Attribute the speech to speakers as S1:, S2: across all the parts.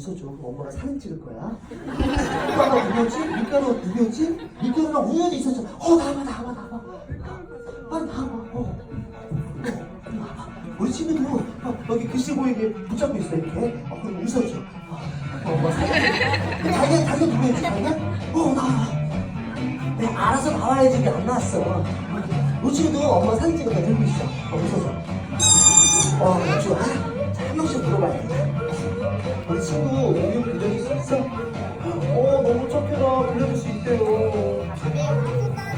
S1: 웃어줘. 그럼 엄마가 사진 찍을 거야. 오빠가 누구였지? 밀가루 누구였지? 밀가루랑 우연히 있었죠. 어, 나와봐, 나와봐, 나와봐. 빨리 나와봐. 어. 어. 우리 친구도 어, 여기 글씨 보이게 붙잡고 있어, 이렇게. 어, 그럼 웃어줘. 어, 엄마 사진. 자기가, 자기가 누구였지, 자기가? 어, 나와. 내 알아서 나와야지, 이게 안 나왔어. 우리 친구도 엄마 사진 찍어다 들고 있어. 어, 웃어줘. 어, 친구 우유 빌려줄 수 있어? 어, 너무 착해라. 빌려줄 수 있대요.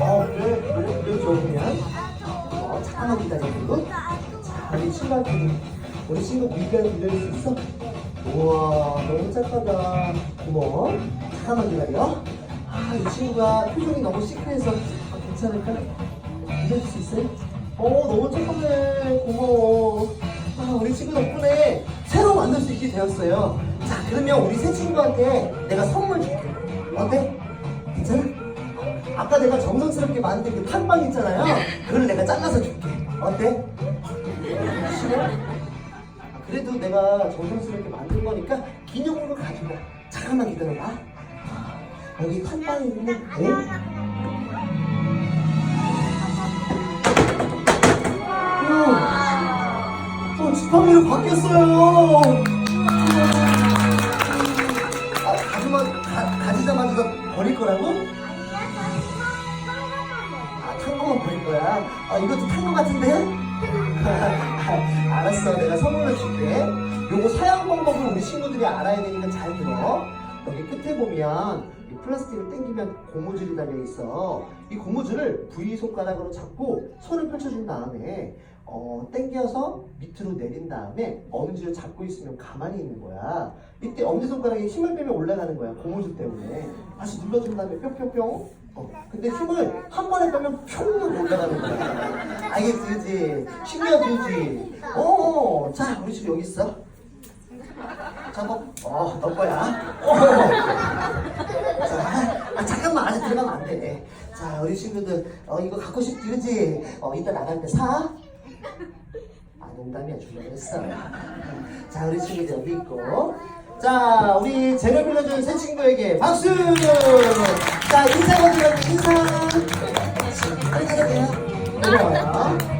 S1: 어, 그래. 너무 빌려줘, 그냥. 어, 잠깐만 기다리고. 자, 우리 친구한테 우리 친구 밀가루 빌려줄 수 있어? 우와, 너무 착하다. 고마워. 잠깐만 기다려. 아, 이 친구가 표정이 너무 시크해서 아, 괜찮을까? 빌려줄 수 있어요? 어, 너무 착하네. 고마워. 아, 우리 친구 덕분에 새로 만날 수 있게 되었어요. 자, 그러면 우리 새 친구한테 내가 선물 줄게. 어때? 괜찮아? 아까 내가 정성스럽게 만든 그 팥빵 있잖아요. 그걸 내가 잘라서 줄게. 어때? 싫어? 아, 그래도 내가 정성스럽게 만든 거니까 기념으로 가지고 가. 잠깐만 기다려봐. 아, 여기 팥빵이 있는데, 어? 어, 어, 지팡이로 바뀌었어요. 거라고? 아, 탄 거만 버릴 거야. 아, 이것도 탄 거 같은데? 알았어, 내가 선물로 줄게. 요거 사용 방법을 우리 친구들이 알아야 되니까 잘 들어. 여기 끝에 보면 이 플라스틱을 당기면 고무줄이 달려 있어. 이 고무줄을 V 손가락으로 잡고 손을 펼쳐준 다음에 어, 당겨서 밑으로 내린 다음에 엄지를 잡고 있으면 가만히 있는 거야. 이때 엄지손가락에 힘을 빼면 올라가는 거야. 고무줄 때문에. 다시 눌러준 다음에 뿅뿅뿅. 어, 근데 힘을 한 번에 빼면 평 올라가는 거야. 알겠지, 그지? 신기하지? 어, 자, 우리 집 여기 있어. 잡아. 어, 너 거야. 어. 자, 아, 잠깐만, 아직 들어가면 안 돼. 자, 우리 친구들, 어, 이거 갖고 싶지, 그지? 어, 이따 나갈 때 사? 아, 농담이야, 주려고 했어. 자, 우리 친구들 여기 있고. 자, 우리 재료 빌려준 새 친구에게 박수! 자, 인사 먼저 인사! 돼요. 고마워요.